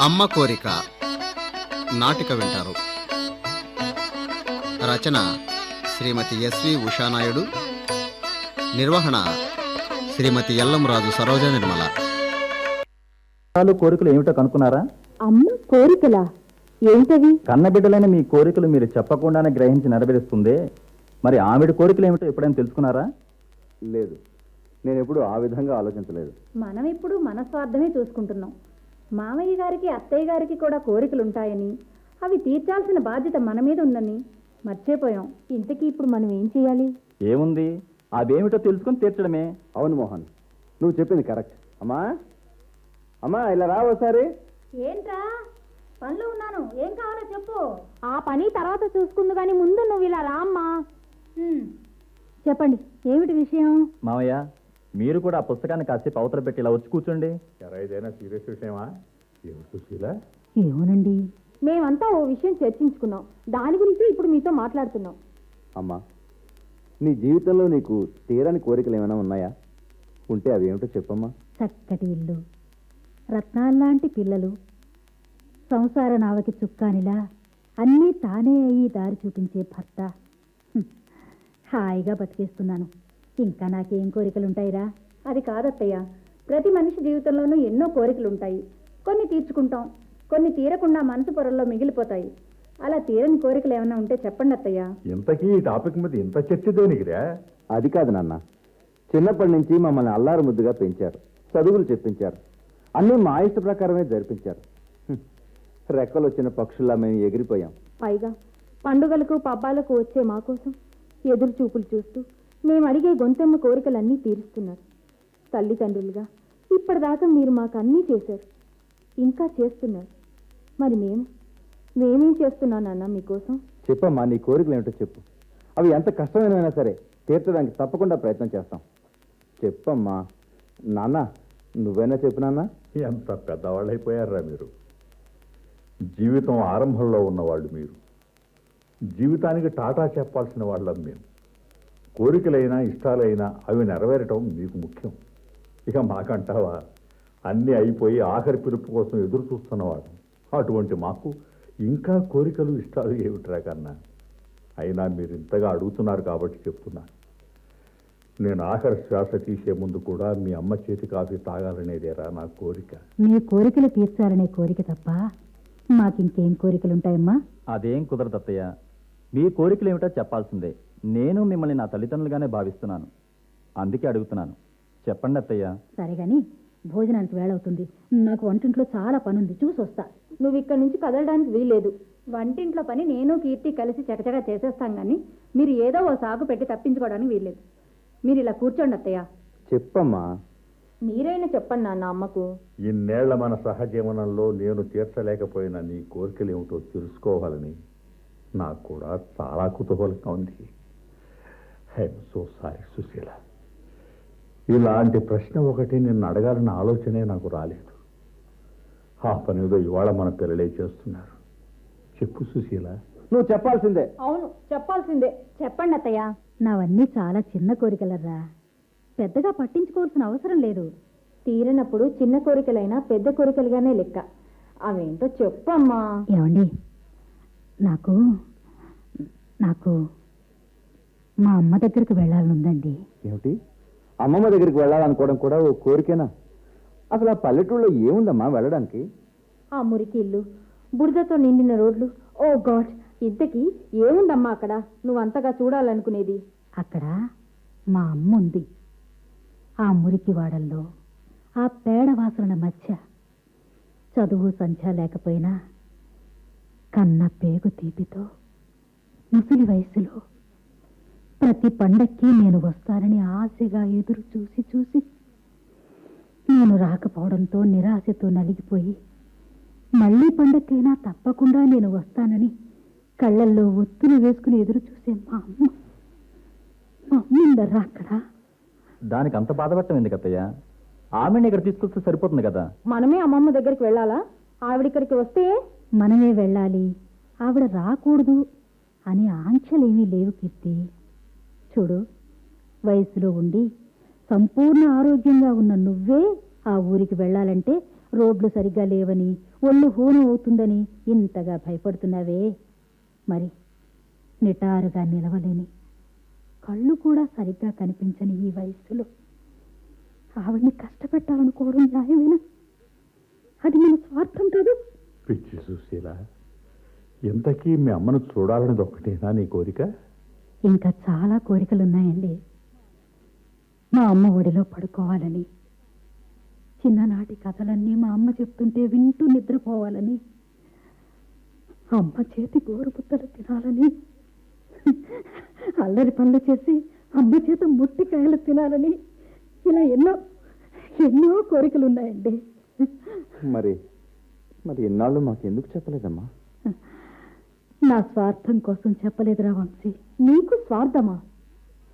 అమ్మ కోరిక. నాటిక వింటారు. రచన శ్రీమతి ఎస్వి ఉషానాయుడు. నిర్వహణ శ్రీమతి ఎల్లంరాజు సరోజ నిర్మల. కోరికలు ఏమిటో కనుక్కున్నారా? అమ్మ కోరికలా? ఏంటవి? కన్నబిడ్డలైన మీ కోరికలు మీరు చెప్పకుండానే గ్రహించి నెరవేరుస్తుంది. మరి ఆవిడ కోరికలు ఏమిటో ఎప్పుడైనా తెలుసుకున్నారా? లేదు. నేను ఎప్పుడు ఆ విధంగా ఆలోచించలేదు. మనం ఇప్పుడు మన స్వార్థమే చూసుకుంటున్నాం. మామయ్య గారికి అత్తయ్య గారికి కూడా కోరికలు ఉంటాయని అవి తీర్చాల్సిన బాధ్యత మన మీద ఉందని మర్చిపోయాం. ఇంతకీ ఇప్పుడు మనం ఏం చేయాలి? ఏముంది? అవేమిటో తెలుసుకొని తీర్చడమే. అవును మోహన్ నువ్వు చెప్పింది కరెక్ట్. అమ్మా అమ్మా ఇలా రా ఒకసారి ఏంట్రా? పనిలో ఉన్నాను. ఏం కావాలో చెప్పు. ఆ పని తర్వాత చూసుకుందు కానీ ముందు నువ్వు ఇలా రామ్మా. చెప్పండి ఏమిటి విషయం? మామయ్య మీరు కూడా ఆ పుస్తకాన్ని కాసేపు అవతల పెట్టి ఇలా వచ్చి కూర్చోండి. సీరియస్ విషయమా? ఏమిటి సుశీల? ఏమోనండి మేమంతా ఓ విషయం చర్చించుకున్నాం. దాని గురించి ఇప్పుడు మీతో మాట్లాడుతున్నాం. అమ్మా నీ జీవితంలో నీకు తీరని కోరికలు ఏమైనా ఉన్నాయా? ఉంటే అవి ఏమిటో చెప్పమ్మా. చక్కటి ఇల్లు రత్నాల్లాంటి పిల్లలు సంసార నావకి చుక్కానిలా అన్నీ తానే అయ్యి దారి చూపించే భర్త. హాయిగా బతికేస్తున్నాను. ఇంకా నాకేం కోరికలుంటాయిరా? అది కాదత్తయ్య. ప్రతి మనిషి జీవితంలోనూ ఎన్నో కోరికలుంటాయి. కొన్ని తీర్చుకుంటాం కొన్ని తీరకుండా మనసు పొరల్లో మిగిలిపోతాయి. అలా తీరని కోరికలు ఏమైనా ఉంటే చెప్పండి అత్తయ్య ఇంతకీ ఈ టాపిక్ మీద ఇంత చర్చ దేనికిరా? అది కాదు నాన్న. చిన్నప్పటి నుంచి మమ్మల్ని అల్లారు ముద్దుగా పెంచారు. చదువులు చెప్పించారు. అన్నీ మా ఇష్ట ప్రకారమే జరిపించారు. రెక్కలు వచ్చిన పక్షుల్లా మేము ఎగిరిపోయాం. పైగా పండుగలకు పబ్బాలకు వచ్చే మా కోసం ఎదురు చూపులు చూస్తూ మేము అడిగే గొంతెమ్మ కోరికలన్నీ తీరుస్తున్నారు. తల్లిదండ్రులుగా ఇప్పటిదాకా మీరు మాకు అన్నీ చేశారు. ఇంకా చేస్తున్నారు. మరి మేము మేమేం చేస్తున్నాం నాన్న మీకోసం? చెప్పమ్మా నీ కోరికలు ఏమిటో చెప్పు. అవి ఎంత కష్టమైనైనా సరే తీర్చడానికి తప్పకుండా ప్రయత్నం చేస్తాం. చెప్పమ్మా నాన్న నువ్వైనా చెప్పు నాన్న. ఎంత పెద్దవాళ్ళైపోయారా మీరు? జీవితం ఆరంభంలో ఉన్నవాళ్ళు మీరు. జీవితానికి టాటా చెప్పాల్సిన వాళ్ళం మేము. కోరికలైనా ఇష్టాలైనా అవి నెరవేరటం మీకు ముఖ్యం. ఇక మాకంటావా? అన్నీ అయిపోయి ఆఖరి పిలుపు కోసం ఎదురు చూస్తున్నవాడు. అటువంటి మాకు ఇంకా కోరికలు ఇష్టాలు ఏమిట్రా కన్నా? అయినా మీరు ఇంతగా అడుగుతున్నారు కాబట్టి చెప్తున్నాను నేను ఆఖరి శ్వాస తీసే ముందు కూడా మీ అమ్మ చేతి కాఫీ తాగాలనేదేరా నా కోరిక? మీ కోరికలు తీర్చాలనే కోరిక తప్ప మాకింకేం కోరికలుంటాయమ్మా? అదేం కుదరదు అత్తయ్య మీ కోరికలు ఏమిటో చెప్పాల్సిందే. నేను మిమ్మల్ని నా తల్లిదండ్రులుగానే భావిస్తున్నాను. అందుకే అడుగుతున్నాను. చెప్పండి అత్తయ్య. సరే గాని భోజనానికి వేళవుతుంది. నాకు వంటింట్లో చాలా పనుంది. చూసి వస్తా. నువ్వు ఇక్కడి నుంచి కదలడానికి వీల్లేదు. వంటింట్లో పని నేను కీర్తి కలిసి చకచకా చేసేస్తాం కానీ మీరు ఏదో ఓ సాగు పెట్టి తప్పించుకోవడానికి వీల్లేదు. మీరు ఇలా కూర్చోండి అత్తయ్య. చెప్పమ్మా. మీరైనా చెప్పండి నాన్న అమ్మకు. ఇన్నేళ్ళ మన సహజీవనంలో నేను తీర్చలేకపోయిన నీ కోరికలు ఏమిటో తెలుసుకోవాలని నాకు కూడా చాలా కుతూహలంగా ఉంది. I'm so sorry Sushila. ఇలాంటి ప్రశ్న ఒకటి నిన్ను అడగాలన్న ఆలోచనే నాకు రాలేదు. ఆ పనిదో ఇవాళ మన పిల్లలే చేస్తున్నారు. చెప్పు సుశీల. నువ్వు చెప్పాల్సిందే. అవును చెప్పాల్సిందే. చెప్పండి అత్తయ్య. నావన్నీ చాలా చిన్న కోరికలరా పెద్దగా పట్టించుకోవాల్సిన అవసరం లేదు. తీరినప్పుడు చిన్న కోరికలైనా పెద్ద కోరికలుగానే లెక్క. అవేంటో చెప్పమ్మా. ఏమండి? నాకు నాకు మా అమ్మ దగ్గరికి వెళ్ళాలనుందండి. ఏమిటి? అమ్మమ్మ దగ్గరికి వెళ్ళాలనుకోవడం కూడా ఓ కోరికేనా? అసలు ఆ పల్లెటూళ్ళలో ఏముందమ్మా వెళ్ళడానికి? ఆ మురికి ఇల్లు బురదతో నిండిన రోడ్లు ఓ గాడ్ ఇంతకి ఏముందమ్మా అక్కడ? నువ్వు అంతగా చూడాలనుకునేది. అక్కడ మా అమ్మ ఉంది. ఆ మురికి వాడల్లో ఆ పేడ వాసనల మధ్య చదువు సంధ్య లేకపోయినా కన్న పేగు తీపితో ముసలి వయసులో ప్రతి పండక్కి నేను వస్తానని ఆశగా ఎదురు చూసి చూసి నేను రాకపోవడంతో నిరాశతో నలిగిపోయి మళ్ళీ పండక్కైనా తప్పకుండా నేను వస్తానని కళ్ళల్లో ఒత్తులు వేసుకుని ఎదురు చూసే మా అమ్మ. మా అమ్మ ఉందర్రా అక్కడ? దానికి అంత బాధపడటం ఎందుకు అత్తయ్య? ఆమెను ఇక్కడ తీసుకొస్తే సరిపోతుంది కదా. మనమే అమ్మమ్మ దగ్గరికి వెళ్ళాలా? ఆవిడ ఇక్కడికి వస్తే? మనమే వెళ్ళాలి. ఆవిడ రాకూడదు అని ఆంక్షలేమీ లేవు కీర్తి. చూడు వయసులో ఉండి సంపూర్ణ ఆరోగ్యంగా ఉన్న నువ్వే ఆ ఊరికి వెళ్ళాలంటే రోడ్లు సరిగ్గా లేవని ఒళ్ళు హూనం అవుతుందని ఇంతగా భయపడుతున్నావే. మరి నిటారుగా నిలవలేని కళ్ళు కూడా సరిగ్గా కనిపించని ఈ వయస్సులో ఆవిడ్ని కష్టపెట్టాలనుకోవడం న్యాయమేనా? అది మన స్వార్థం కాదు. పిచ్చి సుశీల ఇంతకీ మీ అమ్మను చూడాలనేది ఒక్కటేనా నీ కోరిక? ఇంకా చాలా కోరికలున్నాయండి. మా అమ్మ ఒడిలో పడుకోవాలని చిన్ననాటి కథలన్నీ మా అమ్మ చెప్తుంటే వింటూ నిద్రపోవాలని అమ్మ చేతి గోరుముద్దలు తినాలని అల్లరి పనులు చేసి అమ్మ చేత ముట్టికాయలు తినాలని ఇలా ఎన్నో ఎన్నో కోరికలున్నాయండి. మరి మరి ఎన్నాళ్ళు మాకెందుకు చెప్పలేదమ్మా? నా స్వార్థం కోసం చెప్పలేదురా వంశీ. నీకు స్వార్థమా?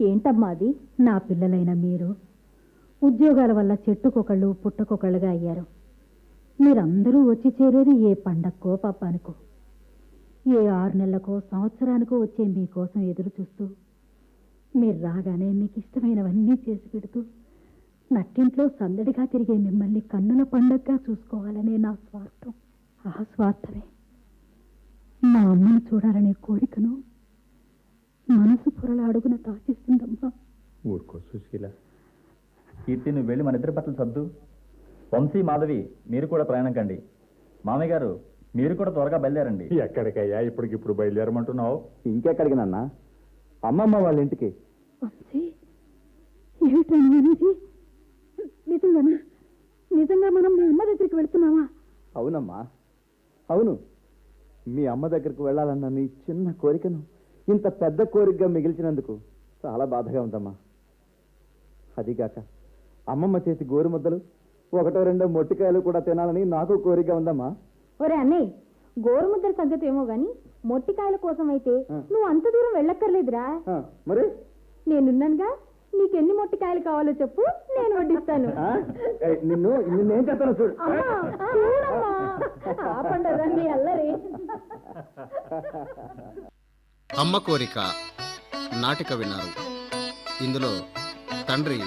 ఏంటమ్మా అది? నా పిల్లలైన మీరు. ఉద్యోగాల వల్ల చెట్టుకొకళ్ళు పుట్టకొకళ్ళుగా అయ్యారు. మీరందరూ వచ్చి చేరేది ఏ పండక్కో పాపానికో ఏ ఆరు నెలలకో సంవత్సరానికో వచ్చే మీకోసం ఎదురు చూస్తూ మీరు రాగానే మీకు ఇష్టమైనవన్నీ చేసి పెడుతూ నట్టింట్లో సందడిగా తిరిగే మిమ్మల్ని కన్నుల పండగగా చూసుకోవాలనే నా స్వార్థం. ఆ స్వార్థమే. మా అమ్మను చూడాలనే కోరికను మనసు పొరల అడుగున తాచిస్తుందమ్మా ఊరుకో సుశీల. కీర్తి నువ్వు వెళ్ళి మన ఇద్దరి బట్టలు సర్దు. వంశీ మాధవి మీరు కూడా ప్రయాణం కండి. మామయ్య గారు మీరు కూడా త్వరగా బయలుదేరండి. ఎక్కడికయ్యా ఇప్పటికిప్పుడు బయలుదేరమంటున్నావు? ఇంకెక్కడికి నాన్న? అమ్మమ్మ వాళ్ళ ఇంటికి. వంశీ నిజంగానా? నిజంగా మనం మా అమ్మ దగ్గరికి వెళ్తున్నావా? అవునమ్మా. అవును. మీ అమ్మ దగ్గరకు వెళ్ళాలన్న నీ చిన్న కోరికను ఇంత పెద్ద కోరికగా మిగిల్చినందుకు చాలా బాధగా ఉందమ్మా. అదిగాక అమ్మమ్మ చేతి గోరు ముద్దలు ఒకటో రెండో మొట్టికాయలు కూడా తినాలని నాకు కోరిక ఉందమ్మా. ఒరే అన్నయ్య గోరుముద్దల సంగతి ఏమో గాని మొట్టికాయల కోసం అయితే. నువ్వు అంత దూరం వెళ్ళక్కర్లేదురా. మరి? నేనున్నానుగా? నీకెన్ని మొట్టికాయలు కావాలో చెప్పు నేను వడ్డిస్తాను. నిన్ను నిన్నేం చేస్తానో చూడు. అల్లరి. అమ్మ కోరిక నాటిక విన్నారు. ఇందులో తండ్రి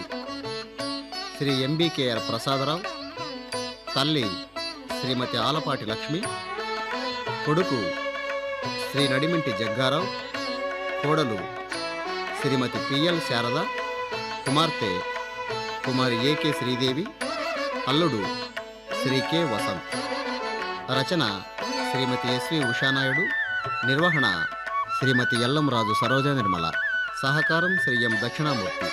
శ్రీ ఎంబీకేఆర్ ప్రసాదరావు తల్లి శ్రీమతి ఆలపాటి లక్ష్మి కొడుకు శ్రీ నడిమింటి జగ్గారావు కోడలు శ్రీమతి పిఎల్ శారద కుమార్తె కుమారి ఏకే శ్రీదేవి అల్లుడు శ్రీ కె వసంత్. రచన శ్రీమతి ఎస్వి ఉషానాయుడు నిర్వహణ శ్రీమతి ఎల్లంరాజు సరోజ నిర్మల సహకారం శ్రీ ఎం దక్షిణామూర్తి.